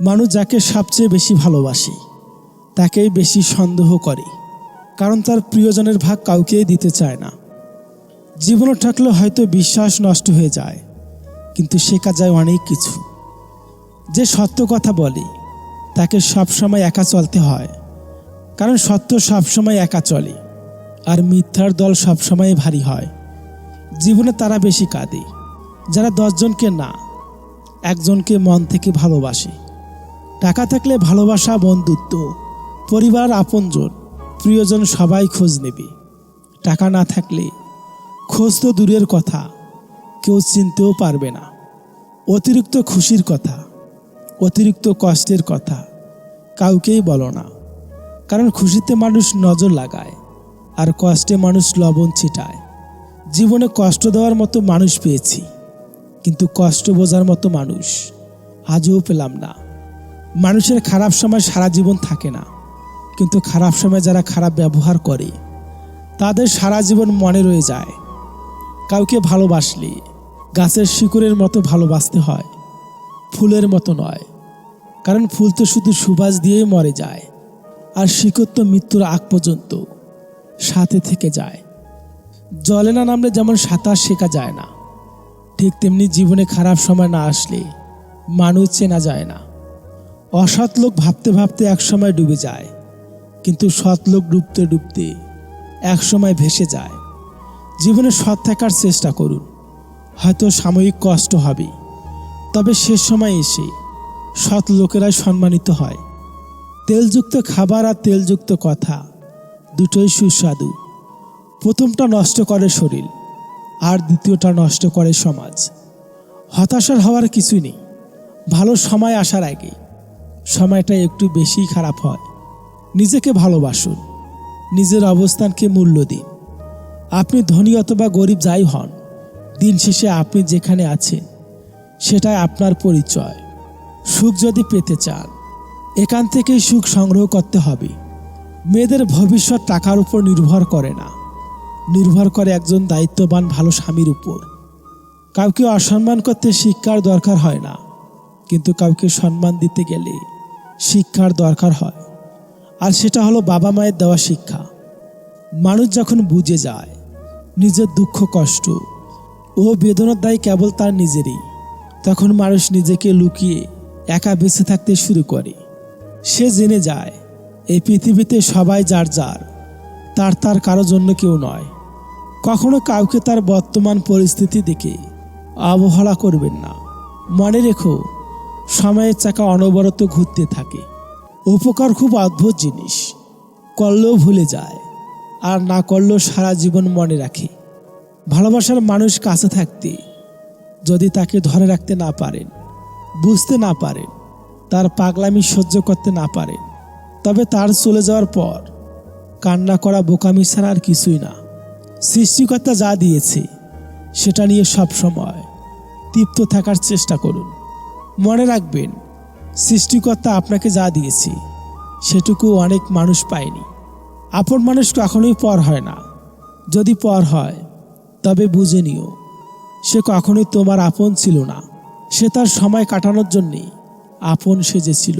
মানুষ যাকে সবচেয়ে বেশি ভালোবাসে, তাকেই বেশি সন্দেহ করে, কারণ তার প্রিয়জনের ভাগ কাউকেই দিতে চায় না। জীবনে থাকলে হয়তো বিশ্বাস নষ্ট হয়ে যায়, কিন্তু শেখা যায় অনেক কিছু। যে সত্য কথা বলে, তাকে সবসময় একা চলতে হয়, কারণ সত্য সবসময় একা চলে, আর মিথ্যার দল সবসময় ভারী হয়। জীবনে তারা বেশি কাঁদে, যারা দশজনকে না, একজনকে মন থেকে ভালোবাসে। টাকা থাকলে ভালোবাসা, বন্ধুত্ব, পরিবার আপনজন, প্রিয়জন সবাই খোঁজ নেবে। টাকা না থাকলে খোঁজ তো দূরের কথা, কেউ চিনতেও পারবে না। অতিরিক্ত খুশির কথা, অতিরিক্ত কষ্টের কথা কাউকেই বলো না। কারণ খুশিতে মানুষ নজর লাগায়, আর কষ্টে মানুষ লবণ ছিটায়। জীবনে কষ্ট দেওয়ার মতো মানুষ পেয়েছি, কিন্তু কষ্ট বোঝার মতো মানুষ আজও পেলাম না। মানুষের খারাপ সময় সারা জীবন থাকে না। কিন্তু খারাপ সময় যারা খারাপ ব্যবহার করে, তাদের সারা জীবন মনে রয়ে যায়। কাউকে ভালোবাসলে গাছের শিকড়ের মতো ভালোবাসতে হয়, ফুলের মতো নয়। কারণ ফুল তো শুধু সুবাস দিয়েই মরে যায়, আর শিকড় তো মৃত্যুর আগ পর্যন্ত সাথে থেকে যায়। জলে না নামলে যেমন সাঁতার শেখা যায় না, ঠিক তেমনি জীবনে খারাপ সময় না আসলে মানুষ চেনা যায় না। অসৎ লোক ভাবতে ভাবতে একসময় ডুবে যায়, কিন্তু সৎ লোক ডুবতে ডুবতে একসময় ভেসে যায়। জীবনে সৎ থাকার চেষ্টা করুন, হয়তো সাময়িক কষ্ট হবে, তবে শেষ সময় এসে সৎ লোকেরাই সম্মানিত হয়। তেলযুক্ত খাবার আর তেলযুক্ত কথা দুটোই সুস্বাদু। প্রথমটা নষ্ট করে শরীর, আর দ্বিতীয়টা নষ্ট করে সমাজ। হতাশার হওয়ার কিছুই নেই, ভালো সময় আসার আগে সময়টা একটু বেশি খারাপ হয়। নিজেকে ভালোবাসুন। নিজের অবস্থানকে মূল্য দিন। আপনি ধনী অথবা গরিব যাই হন, দিন শেষে আপনি যেখানে আছেন, সেটাই আপনার পরিচয়। সুখ যদি পেতে চান, এখান থেকেই সুখ সংগ্রহ করতে হবে। মেয়েদের ভবিষ্যৎ টাকার উপর নির্ভর করে না। নির্ভর করে একজন দায়িত্ববান ভালো স্বামীর উপর। কাউকে অসম্মান করতে শিক্ষার দরকার হয় না। কিন্তু কাউকে সম্মান দিতে গেলে শিক্ষার দরকার হয়। আর সেটা হলো বাবা মায়ের দেওয়া শিক্ষা। মানুষ যখন বুঝে যায় নিজের দুঃখ, কষ্ট ও বেদনার দায় কেবল তার নিজেরই, তখন মানুষ নিজেকে লুকিয়ে একা বেঁচে থাকতে শুরু করে। সে জেনে যায়, এই পৃথিবীতে সবাই যার যার, তার তার কারও জন্য কেউ নয়। কখনো কাউকে তার বর্তমান পরিস্থিতি দেখে অবহেলা করবেন না। মনে রেখো সময়ের চাকা অনবরত ঘুরতে থাকে। উপকার খুব অদ্ভুত জিনিস। করলেও ভুলে যায়, আর না করলেও সারা জীবন মনে রাখে। ভালোবাসার মানুষ কাছে থাকতে যদি তাকে ধরে রাখতে না পারেন, বুঝতে না পারেন, তার পাগলামি সহ্য করতে না পারেন, তবে তার চলে যাওয়ার পর কান্না করা, বোকামি ছাড়া আর কিছুই না। সৃষ্টিকর্তা যা দিয়েছে, সেটা নিয়ে সব সময় তৃপ্ত থাকার চেষ্টা করুন। মনে রাখবেন, সৃষ্টিকর্তা আপনাকে যা দিয়েছে, সেটুকু অনেক মানুষ পায়নি। আপন মানুষ কখনোই পর হয় না। যদি পর হয়, তবে বুঝে নিও, সে কখনোই তোমার আপন ছিল না। সে তার সময় কাটানোর জন্যে আপন সেজেছিল।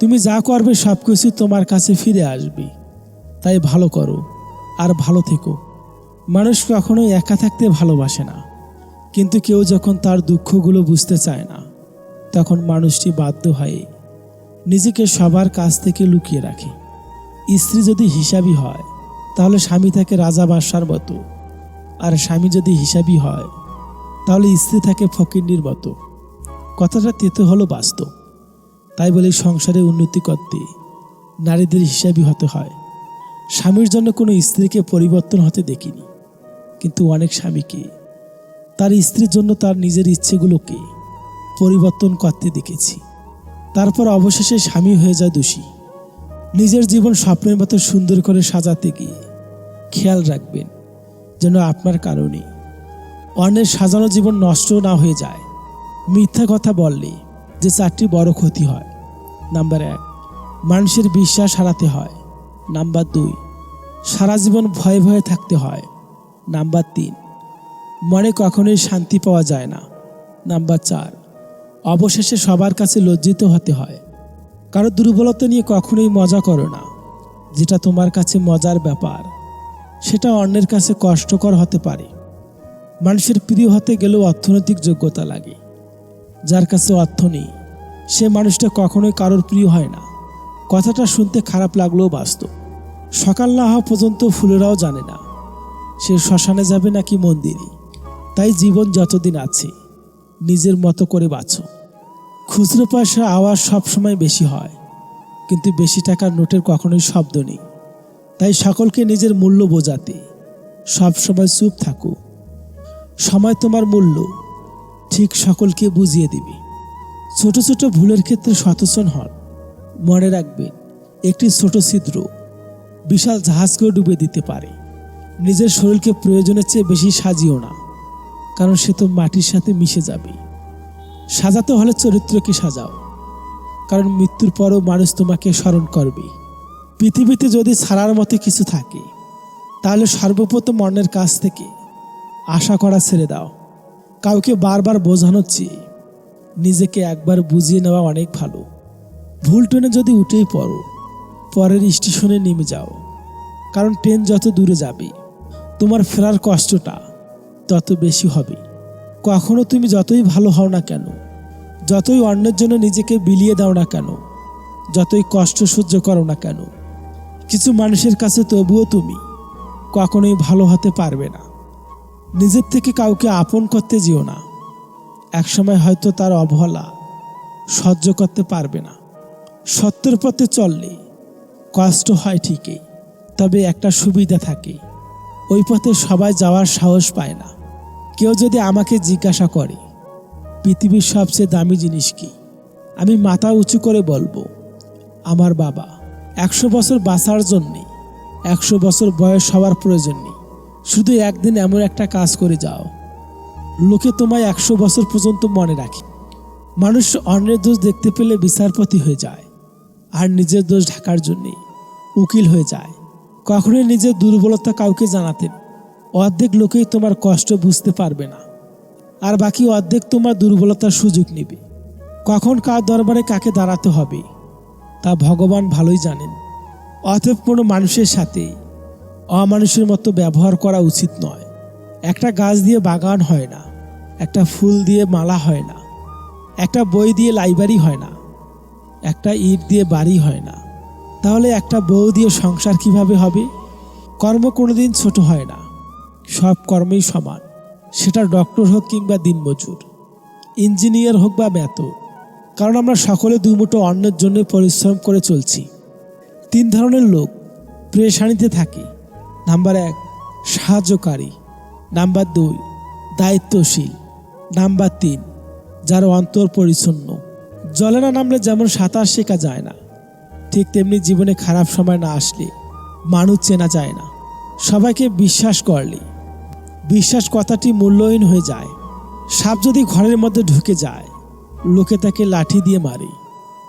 তুমি যা করবে সব কিছু তোমার কাছে ফিরে আসবে। তাই ভালো করো আর ভালো থেকো। মানুষ কখনোই একা থাকতে ভালোবাসে না, কিন্তু কেউ যখন তার দুঃখগুলো বুঝতে চায় না তখন মানুষটি বাধ্য হয়ে নিজেকে সবার কাছ থেকে লুকিয়ে রাখে। স্ত্রী যদি হিসাবি হয়, তাহলে স্বামী থাকে রাজা বাদশার মতো। আর স্বামী যদি হিসাবি হয়, তাহলে স্ত্রী থাকে ফকিন্নির মতো। কথাটা তেতে হলো বাস্তব। তাই বলে সংসারে উন্নতি করতে নারীদের হিসাবই হতে হয়। স্বামীর জন্য কোনো স্ত্রীকে পরিবর্তন হতে দেখিনি। কিন্তু অনেক স্বামীকে, তার স্ত্রীর জন্য তার নিজের ইচ্ছেগুলোকে পরিবর্তন করতে দেখেছি। তারপর অবশেষে স্বামী হয়ে যায় দোষী। নিজের জীবন স্বপ্নের মতো সুন্দর করে সাজাতে গিয়ে খেয়াল রাখবেন যেন আপনার কারণে অন্যের সাজানো জীবন নষ্ট না হয়ে যায়। মিথ্যা কথা বললে যে চারটি বড় ক্ষতি হয়। নাম্বার এক, মানুষের বিশ্বাস হারাতে হয়। নাম্বার দুই, সারা জীবন ভয়ে ভয়ে থাকতে হয়। নাম্বার তিন, মনে কখনোই শান্তি পাওয়া যায় না। নাম্বার চার অবশেষে সবার কাছে লজ্জিত হতে হয়। কারও দুর্বলতা নিয়ে কখনোই মজা করো না। যেটা তোমার কাছে মজার ব্যাপার, সেটা অন্যের কাছে কষ্টকর হতে পারে। মানুষের প্রিয় হতে গেলেও অর্থনৈতিক যোগ্যতা লাগে। যার কাছে অর্থ নেই, সে মানুষটা কখনোই কারোর প্রিয় হয় না। কথাটা শুনতে খারাপ লাগলেও বাস্তব সকাল না হওয়া পর্যন্ত ফুলেরাও জানে না, সে শ্মশানে যাবে নাকি মন্দিরে। তাই জীবন যতদিন আছে নিজের মতো করে বাঁচো খুচরো পয়সার আওয়াজ সবসময় বেশি হয়, কিন্তু বেশি টাকার নোটের কখনোই শব্দ নেই। তাই সকলকে নিজের মূল্য বোঝাতে সবসময় চুপ থাকো। সময় তোমার মূল্য, ঠিক সকলকে বুঝিয়ে দিবে। ছোট ছোট ভুলের ক্ষেত্রে সচেতন হন। মনে রাখবেন একটি ছোট ছিদ্র বিশাল জাহাজকেও ডুবে দিতে পারে। নিজের শরীরকে প্রয়োজনের চেয়ে বেশি সাজিও না। কারণ সে তো মাটির সাথে মিশে যাবে। সাজাতে হলে চরিত্রকে সাজাও, কারণ মৃত্যুর পরও মানুষ তোমাকে স্মরণ করবে। পৃথিবীতে যদি ছাড়ার মতো কিছু থাকে, তাহলে সর্বপ্রথম অন্যের কাছ থেকে আশা করা ছেড়ে দাও। কাউকে বারবার বোঝানোর চেয়ে নিজেকে একবার বুঝিয়ে নেওয়া অনেক ভালো। ভুল ট্রেনে যদি উঠেই পড়ো, পরের স্টেশনে নেমে যাও, কারণ ট্রেন যত দূরে যাবে, তোমার ফেরার কষ্টটা তত বেশি হবে। কখনো তুমি যতই ভালো হও না কেন, যতই অন্যের জন্য নিজেকে বিলিয়ে দাও না কেন, যতই কষ্ট সহ্য করো না কেন, কিছু মানুষের কাছে তবুও তুমি কখনোই ভালো হতে পারবে না। নিজের থেকে কাউকে আপন করতে যেও না। একসময় হয়তো তার অবহেলা সহ্য করতে পারবে না। সত্যের পথে চললে কষ্ট হয় ঠিকই, তবে একটা সুবিধা থাকে। ওই পথে সবাই যাওয়ার সাহস পায় না। কেউ যদি আমাকে জিজ্ঞাসা করে, পৃথিবীর সবচেয়ে দামি জিনিস কি? আমি মাথা উঁচু করে বলব, আমার বাবা, একশো বছর বাঁচার জন্যে, একশো বছর বয়স হওয়ার প্রয়োজন নেই। শুধু একদিন এমন একটা কাজ করে যাও। লোকে তোমায় একশো বছর পর্যন্ত মনে রাখে। মানুষ অন্যের দোষ দেখতে পেলে বিচারপতি হয়ে যায়, আর নিজের দোষ ঢাকার জন্যে উকিল হয়ে যায়। কখনোই নিজের দুর্বলতা কাউকে জানাতেন অর্ধেক লোকেই তোমার কষ্ট বুঝতে পারবে না। আর বাকি অর্ধেক তোমার দুর্বলতার সুযোগ নেবে। কখন কার দরবারে কাকে দাঁড়াতে হবে, তা ভগবান ভালোই জানেন। অতএব কোনো মানুষের সাথে অমানুষের মতো ব্যবহার করা উচিত নয়। একটা গাছ দিয়ে বাগান হয় না, একটা ফুল দিয়ে মালা হয় না, একটা বই দিয়ে লাইব্রেরি হয় না, একটা ইট দিয়ে বাড়ি হয় না। তাহলে একটা বউ দিয়ে সংসার কীভাবে হবে? কর্ম কোনোদিন ছোট হয় না। সব কর্মই সমান। সেটা ডক্টর হোক কিংবা দিনমজুর ইঞ্জিনিয়ার হোক বা বেতন কারণ আমরা সকলে দুমুটো অন্যের জন্য পরিশ্রম করে চলছি। তিন ধরনের লোক প্রেশানিতে থাকে। নাম্বার এক, সাহায্যকারী। নাম্বার দুই, দায়িত্বশীল। নাম্বার তিন, যার অন্তর পরিচ্ছন্ন। জলে না নামলে যেমন সাঁতার শেখা যায় না। ঠিক তেমনি জীবনে খারাপ সময় না আসলে মানুষ চেনা যায় না। সবাইকে বিশ্বাস করলে। বিশ্বাস কথাটি মূল্যহীন হয়ে যায়। সাপ যদি ঘরের মধ্যে ঢুকে যায়, লোকে তাকে লাঠি দিয়ে মারে।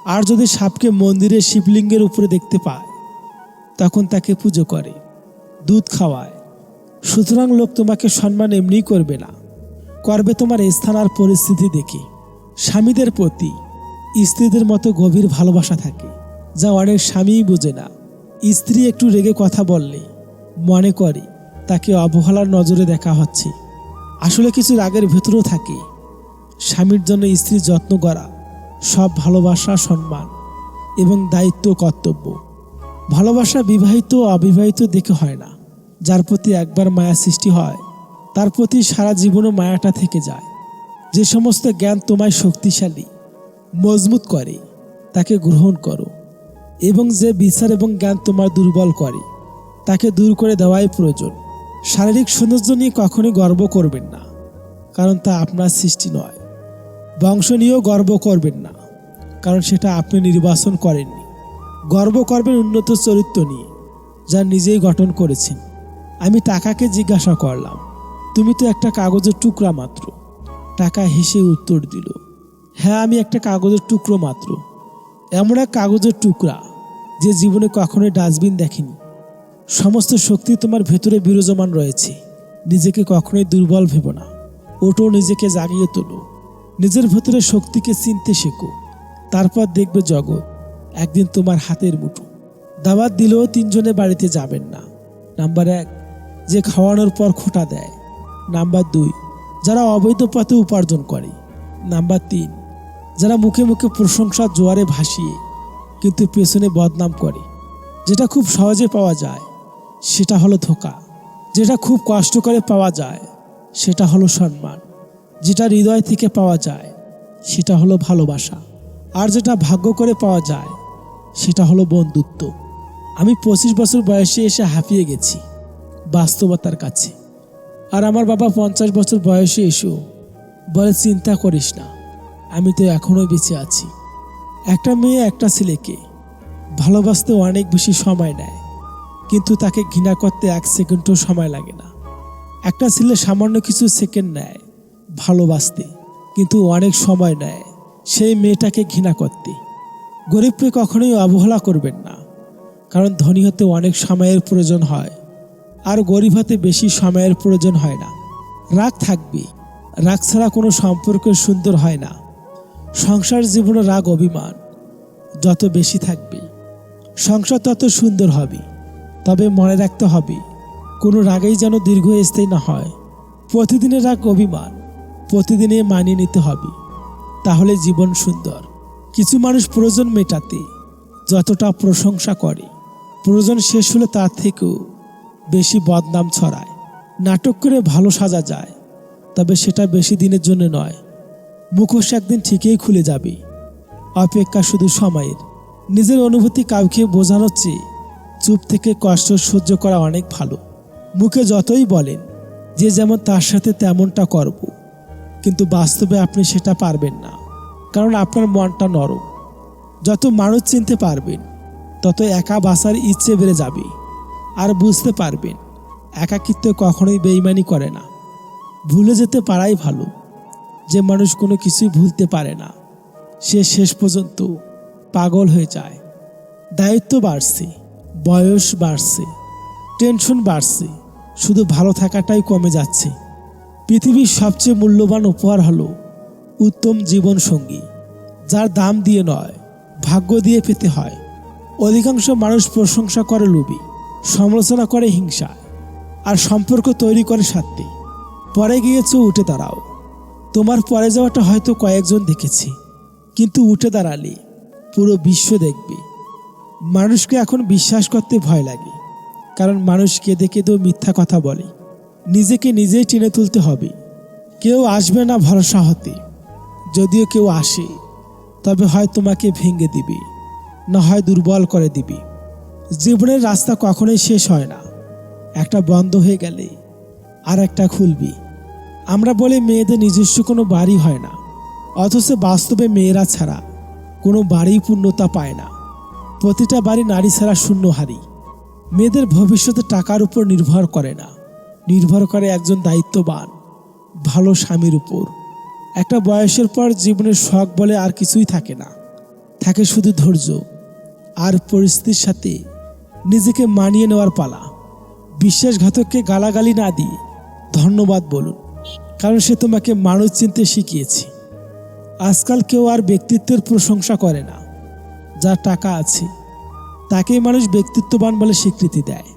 আর যদি সাপকে মন্দিরের শিবলিঙ্গের উপরে দেখতে পায়, তখন তাকে পুজো করে, দুধ খাওয়ায়। সুতরাং লোক তোমাকে সম্মান এমনি করবে না। করবে তোমার স্থান আর পরিস্থিতি দেখে। স্বামীদের প্রতি স্ত্রীদের মতো গভীর ভালোবাসা থাকে। যা অনেক স্বামীই বোঝে না। স্ত্রী একটু রেগে কথা বললে, মনে করে, তাকে অবহেলার নজরে দেখা হচ্ছে। আসলে কিছু রাগের ভেতরেও থাকে। স্বামীর জন্য স্ত্রীর যত্ন করা, সব ভালোবাসা, সম্মান এবং দায়িত্ব, কর্তব্য। ভালোবাসা বিবাহিত ও অবিবাহিত দেখে হয় না। যার প্রতি একবার মায়া সৃষ্টি হয়, তার প্রতি সারা জীবনও মায়াটা থেকে যায়। যে সমস্ত জ্ঞান তোমায় শক্তিশালী, মজবুত করে, তাকে গ্রহণ করো। এবং যে বিচার এবং জ্ঞান তোমার দুর্বল করে, তাকে দূর করে দেওয়াই প্রয়োজন। শারীরিক সৌন্দর্য নিয়ে কখনোই গর্ব করবেন না, কারণ তা আপনার সৃষ্টি নয়। বংশ নিয়েও গর্ব করবেন না, কারণ সেটা আপনি নির্বাচন করেননি। গর্ব করবেন উন্নত চরিত্র নিয়ে, যা নিজেই গঠন করেছেন। আমি টাকাকে জিজ্ঞাসা করলাম, তুমি তো একটা কাগজের টুকরা মাত্র। টাকা হেসে উত্তর দিল হ্যাঁ আমি একটা কাগজের টুকরো মাত্র। এমন এক কাগজের টুকরা যে জীবনে কখনোই ডাস্টবিন দেখেনি। সমস্ত শক্তি তোমার ভেতরে বিরাজমান রয়েছে। নিজেকে কখনোই দুর্বল ভেবো না। ওটো নিজেকে জাগিয়ে তোলো। নিজের ভেতরে শক্তিকে চিনতে শেখো। তারপর দেখবে জগৎ একদিন তোমার হাতের মুঠো। দাওয়াত দিলেও তিনজনে বাড়িতে যাবেন না। নাম্বার এক, যে খাওয়ানোর পর খোটা দেয়। নাম্বার দুই, যারা অবৈধ পথে উপার্জন করে। নাম্বার তিন, যারা মুখে মুখে প্রশংসা জোয়ারে ভাসিয়ে কিন্তু পেছনে বদনাম করে। যেটা খুব সহজে পাওয়া যায়, সেটা হলো ধোকা। যেটা খুব কষ্ট করে পাওয়া যায়, সেটা হলো সম্মান। যেটা হৃদয় থেকে পাওয়া যায়, সেটা হলো ভালোবাসা। আর যেটা ভাগ্য করে পাওয়া যায়, সেটা হলো বন্ধুত্ব। আমি পঁচিশ বছর বয়সে এসে হাঁপিয়ে গেছি, বাস্তবতার কাছে। আর আমার বাবা পঞ্চাশ বছর বয়সে এসেও বলে চিন্তা করিস না। আমি তো এখনও বেঁচে আছি। একটা মেয়ে, একটা ছেলেকে। ভালোবাসতে অনেক বেশি সময় নেয়, কিন্তু তাকে ঘৃণা করতে এক সেকেন্ডও সময় লাগে না। একটা ছেলে সামান্য কিছু সেকেন্ড নেয় ভালোবাসতে, কিন্তু অনেক সময় নেয় সেই মেয়েটাকে ঘৃণা করতে। গরিবকে কখনোই অবহেলা করবেন না, কারণ ধনী হতে অনেক সময়ের প্রয়োজন হয়, আর গরিব হতে বেশি সময়ের প্রয়োজন হয় না। রাগ থাকবে রাগ ছাড়া কোনো সম্পর্ক সুন্দর হয় না। সংসার জীবনে রাগ অভিমান। যত বেশি থাকবে, সংসার তত সুন্দর হবে, তবে মনে রাখতে হবে, কোনো রাগেই যেন দীর্ঘস্থায়ী না হয়। প্রতিদিনের রাগ অভিমান প্রতিদিনে মানিয়ে নিতে হবে। তাহলে জীবন সুন্দর। কিছু মানুষ প্রয়োজন মেটাতে, যতটা প্রশংসা করে। প্রয়োজন শেষ হলে তার থেকেও বেশি বদনাম ছড়ায়। নাটক করে ভালো সাজা যায়, তবে সেটা বেশি দিনের জন্য নয়। মুখোশ একদিন ঠিকই খুলে যাবে। অপেক্ষা শুধু সময়ের। নিজের অনুভূতি কাউকে বোঝানোর চেয়ে চুপ থেকে কষ্ট সহ্য করা অনেক ভালো। মুখে যতই বলেন, যে যেমন তার সাথে তেমনটা করব। কিন্তু বাস্তবে আপনি সেটা পারবেন না, কারণ আপনার মনটা নরম। যত মানুষ চিনতে পারবেন, তত একা বাসার ইচ্ছে বেড়ে যাবে। আর বুঝতে পারবেন, একাকিত্ব কখনোই বেইমানি করে না। ভুলে যেতে পারাই ভালো। যে মানুষ কোনো কিছুই ভুলতে পারে না, সে শেষ পর্যন্ত পাগল হয়ে যায়। দায়িত্ব বাড়ছে, বয়স বাড়ছে, টেনশন বাড়ছে, শুধু ভালো থাকাটাই কমে যাচ্ছে। পৃথিবীর সবচেয়ে মূল্যবান উপহার হলো উত্তম জীবন সঙ্গী যার দাম দিয়ে নয়, ভাগ্য দিয়ে পেতে হয়। অধিকাংশ মানুষ প্রশংসা করে লোভী, সমালোচনা করে হিংসা, আর সম্পর্ক তৈরি করে স্বার্থে। পরে গিয়েছে উঠে দাঁড়াও। তোমার পরে যাওয়াটা হয়তো কয়েকজন দেখেছি। কিন্তু উঠে দাঁড়ালে পুরো বিশ্ব দেখবে। মানুষকে এখন বিশ্বাস করতে ভয় লাগে। কারণ মানুষ কেঁদে কেঁদেও মিথ্যা কথা বলে। নিজেকে নিজেই টেনে তুলতে হবে। কেউ আসবে না ভরসা হতে। যদিও কেউ আসে, তবে হয় তোমাকে ভেঙে দিবে, না হয় দুর্বল করে দিবে। জীবনের রাস্তা কখনোই শেষ হয় না। একটা বন্ধ হয়ে গেলে আর একটা খুলবি। আমরা বলি মেয়েদের নিজস্ব কোনো বাড়ি হয় না, অথচ বাস্তবে মেয়েরা ছাড়া কোনো বাড়ি পূর্ণতা পায় না। প্রতিটা বাড়ি নারী ছাড়া শূন্য হারি মেয়েদের ভবিষ্যতে টাকার উপর নির্ভর করে না। নির্ভর করে একজন দায়িত্ববান, ভালো স্বামীর উপর। একটা বয়সের পর জীবনের শখ বলে আর কিছুই থাকে না। থাকে শুধু ধৈর্য আর পরিস্থিতির সাথে নিজেকে মানিয়ে নেওয়ার পালা। বিশ্বাসঘাতককে গালাগালি না দিয়ে ধন্যবাদ বলুন। কারণ সে তোমাকে মানুষ চিনতে শিখিয়েছে। আজকাল কেউ আর ব্যক্তিত্বের প্রশংসা করে না। যার টাকা আছে, তাকেই মানুষ ব্যক্তিত্ববান বলে স্বীকৃতি দেয়।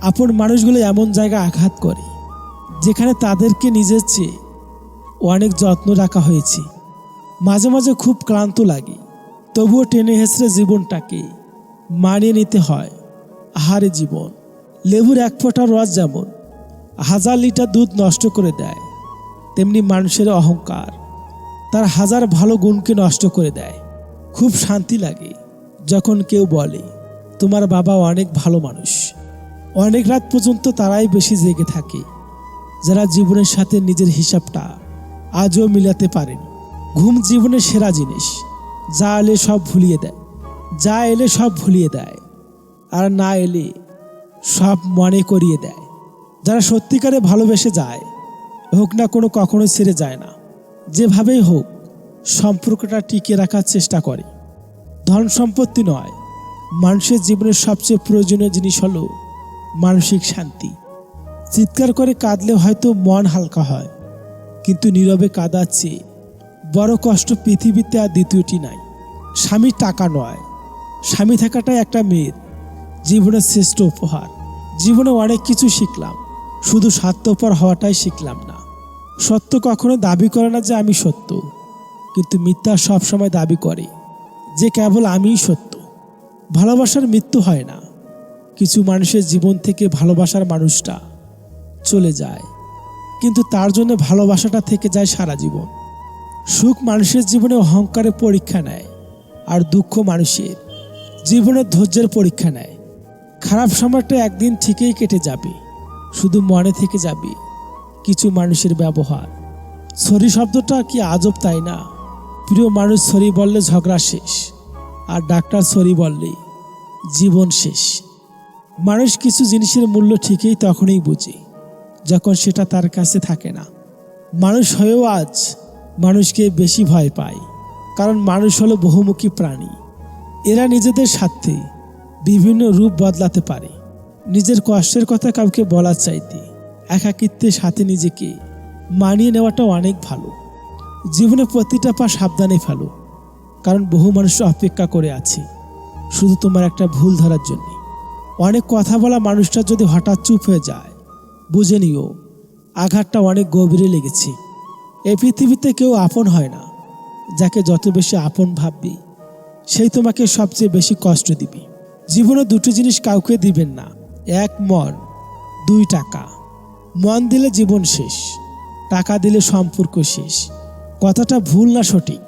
আপন মানুষগুলো এমন জায়গা আঘাত করে, যেখানে তাদেরকে নিজের চেয়ে অনেক যত্ন রাখা হয়েছে। মাঝে মাঝে খুব ক্লান্ত লাগে, তবুও টেনে হেসড়ে জীবনটাকে মানিয়ে নিতে হয়। আহারে জীবন, লেবুর এক ফোঁটা রস যেমন, হাজার লিটার দুধ নষ্ট করে দেয়। তেমনি মানুষের অহংকার। তার হাজার ভালো গুণকে নষ্ট করে দেয়। খুব শান্তি লাগে, যখন কেউ বলে, তোমার বাবা অনেক ভালো মানুষ। অনেক রাত পর্যন্ত তারাই বেশি জেগে থাকে, যারা জীবনের সাথে নিজের হিসাবটা আজও মিলাতে পারেনি। ঘুম জীবনের সেরা জিনিস, যা এলে সব ভুলিয়ে দেয়, যা এলে সব ভুলিয়ে দেয়, আর না এলে সব মনে করিয়ে দেয়। যারা সত্যিকারে ভালোবেসে যায় হোক না কোনো কখনোই ছেড়ে যায় না। যেভাবেই হোক, সম্পর্কটা টিকিয়ে রাখার চেষ্টা করে। ধন সম্পত্তি নয়, মানুষের জীবনের সবচেয়ে প্রয়োজনীয় জিনিস হলো মানসিক শান্তি। চিৎকার করে কাঁদলে হয়তো মন হালকা হয়, কিন্তু নীরবে কাঁদাচ্ছে, বড় কষ্ট পৃথিবীতে আর দ্বিতীয়টি নাই। স্বামী টাকা নয়, স্বামী থাকাটাই একটা মেয়ের জীবনের শ্রেষ্ঠ উপহার। জীবনে অনেক কিছু শিখলাম, শুধু স্বার্থপর হওয়াটাই শিখলাম না। সত্য কখনো দাবি করে না যে আমি সত্য, কিন্তু মিথ্যা সবসময় দাবি করে যে কেবল আমিই সত্য। ভালোবাসার মৃত্যু হয় না, কিছু মানুষের জীবন থেকে ভালোবাসার মানুষটা চলে যায়, কিন্তু তার জন্য ভালোবাসাটা থেকে যায় সারা জীবন। সুখ মানুষের জীবনে অহংকারের পরীক্ষা নেয় আর দুঃখ মানুষের জীবনের ধৈর্যের পরীক্ষা নেয়। খারাপ সময়টা একদিন ঠিকই কেটে যাবে, শুধু মনে থেকে যাবে। কিছু মানুষের ব্যবহার। সরি শব্দটা কি আজব তাই না? প্রিয় মানুষ সরি বললে ঝগড়া শেষ, আর ডাক্তার সরি বললে জীবন শেষ। মানুষ কিছু জিনিসের মূল্য ঠিকই তখনই বুঝে, যখন সেটা তার কাছে থাকে না। মানুষ হয়েও আজ মানুষকে বেশি ভয় পায়, কারণ মানুষ হলো বহুমুখী প্রাণী। এরা নিজেদের স্বার্থে বিভিন্ন রূপ বদলাতে পারে। নিজের কষ্টের কথা কাউকে বলার চাইতে একাকিত্বের সাথে নিজেকে মানিয়ে নেওয়াটা অনেক ভালো। জীবনে প্রতিটা পা সাবধানে ফেলো, কারণ বহু মানুষ অপেক্ষা করে আছে, শুধু তোমার একটা ভুল ধরার জন্য। অনেক কথা বলা মানুষটা যদি হঠাৎ চুপ হয়ে যায়, বুঝে নিও, আঘাতটা অনেক গভীরে লেগেছে। এ পৃথিবীতে কেউ আপন হয় না, যাকে যত বেশি আপন ভাববে, সেই তোমাকে সবচেয়ে বেশি কষ্ট দিবে। জীবনে দুটো জিনিস কাউকে দিবেন না, এক মন, দুই টাকা। মন দিলে জীবন শেষ টাকা দিলে সম্পর্ক শেষ। কথাটা ভুল না সঠিক।